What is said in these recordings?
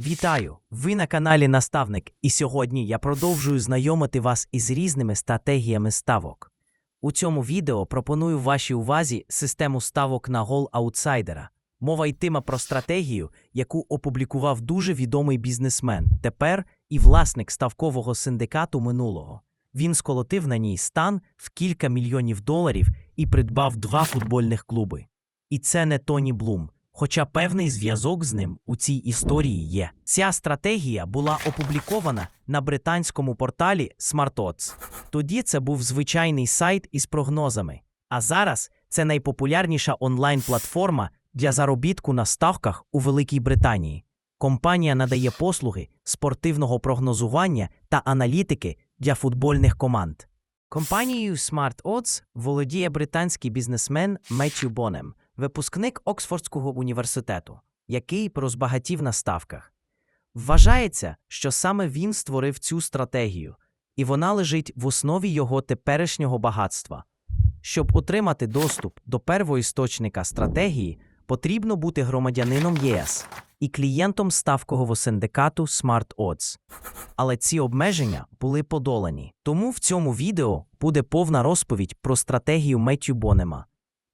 Вітаю! Ви на каналі Наставник, і сьогодні я продовжую знайомити вас із різними стратегіями ставок. У цьому відео пропоную вашій увазі систему ставок на гол аутсайдера. Мова йтиме про стратегію, яку опублікував дуже відомий бізнесмен, тепер і власник ставкового синдикату минулого. Він сколотив на ній стан в кілька мільйонів доларів і придбав два футбольних клуби. І це не Тоні Блум. Хоча певний зв'язок з ним у цій історії є. Ця стратегія була опублікована на британському порталі SmartOdds. Тоді це був звичайний сайт із прогнозами. А зараз це найпопулярніша онлайн-платформа для заробітку на ставках у Великій Британії. Компанія надає послуги спортивного прогнозування та аналітики для футбольних команд. Компанією SmartOdds володіє британський бізнесмен Меттью Бонем, випускник Оксфордського університету, який розбагатів на ставках. Вважається, що саме він створив цю стратегію, і вона лежить в основі його теперішнього багатства. Щоб отримати доступ до первоісточника стратегії, потрібно бути громадянином ЄС і клієнтом ставкового синдикату SmartOdds. Але ці обмеження були подолані. Тому в цьому відео буде повна розповідь про стратегію Меттью Бонема.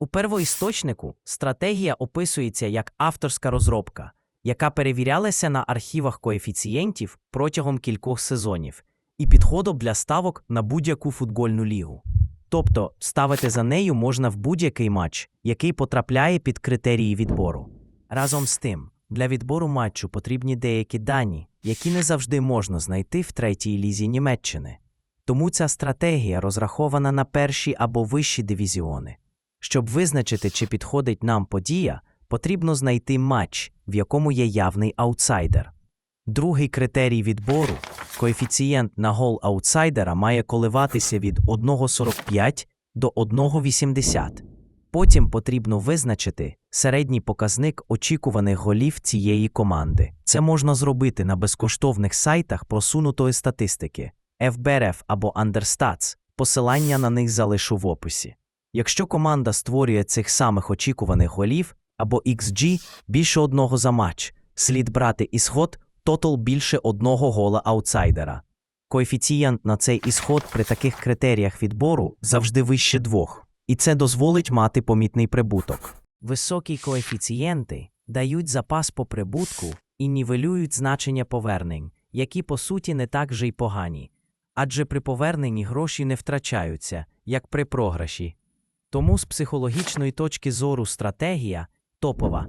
У первоісточнику стратегія описується як авторська розробка, яка перевірялася на архівах коефіцієнтів протягом кількох сезонів і підходом для ставок на будь-яку футбольну лігу. Тобто ставити за нею можна в будь-який матч, який потрапляє під критерії відбору. Разом з тим, для відбору матчу потрібні деякі дані, які не завжди можна знайти в третій лізі Німеччини. Тому ця стратегія розрахована на перші або вищі дивізіони. Щоб визначити, чи підходить нам подія, потрібно знайти матч, в якому є явний аутсайдер. Другий критерій відбору коефіцієнт на гол аутсайдера має коливатися від 1,45 до 1,80. Потім потрібно визначити середній показник очікуваних голів цієї команди. Це можна зробити на безкоштовних сайтах просунутої статистики FBRF або Understats. Посилання на них залишу в описі. Якщо команда створює цих самих очікуваних голів або XG більше одного за матч, слід брати ісход тотал більше одного гола аутсайдера. Коефіцієнт на цей ісход при таких критеріях відбору завжди вище двох, і це дозволить мати помітний прибуток. Високі коефіцієнти дають запас по прибутку і нівелюють значення повернень, які по суті не так же й погані, адже при поверненні гроші не втрачаються, як при програші. Тому з психологічної точки зору стратегія топова.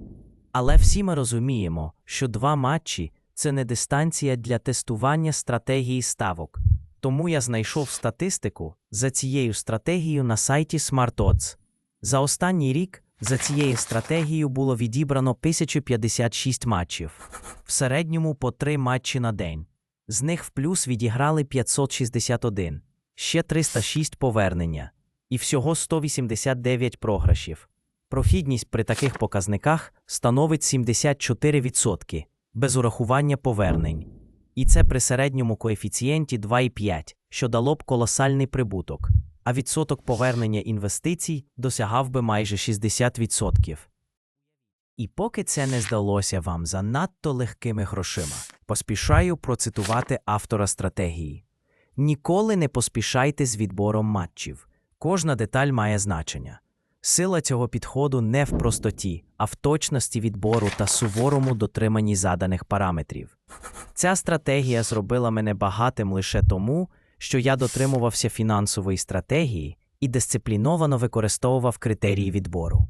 Але всі ми розуміємо, що два матчі це не дистанція для тестування стратегії ставок. Тому я знайшов статистику за цією стратегією на сайті SmartOdds. За останній рік за цією стратегією було відібрано 1056 матчів, в середньому по 3 матчі на день. З них в плюс відіграли 561, ще 306 повернення і всього 189 програшів. Прохідність при таких показниках становить 74% без урахування повернень. І це при середньому коефіцієнті 2,5, що дало б колосальний прибуток, а відсоток повернення інвестицій досягав би майже 60%. І поки це не здалося вам занадто легкими грошима, поспішаю процитувати автора стратегії. Ніколи не поспішайте з відбором матчів. Кожна деталь має значення. Сила цього підходу не в простоті, а в точності відбору та суворому дотриманні заданих параметрів. Ця стратегія зробила мене багатим лише тому, що я дотримувався фінансової стратегії і дисципліновано використовував критерії відбору.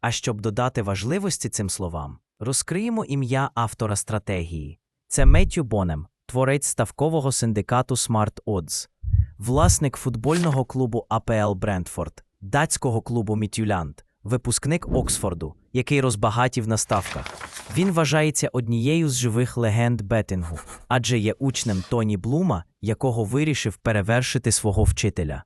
А щоб додати важливості цим словам, розкриємо ім'я автора стратегії. Це Меттью Бонем, творець ставкового синдикату Smart Odds, власник футбольного клубу АПЛ Брентфорд, датського клубу Мітюлянд, випускник Оксфорду, який розбагатів на ставках. Він вважається однією з живих легенд беттингу, адже є учнем Тоні Блума, якого вирішив перевершити свого вчителя.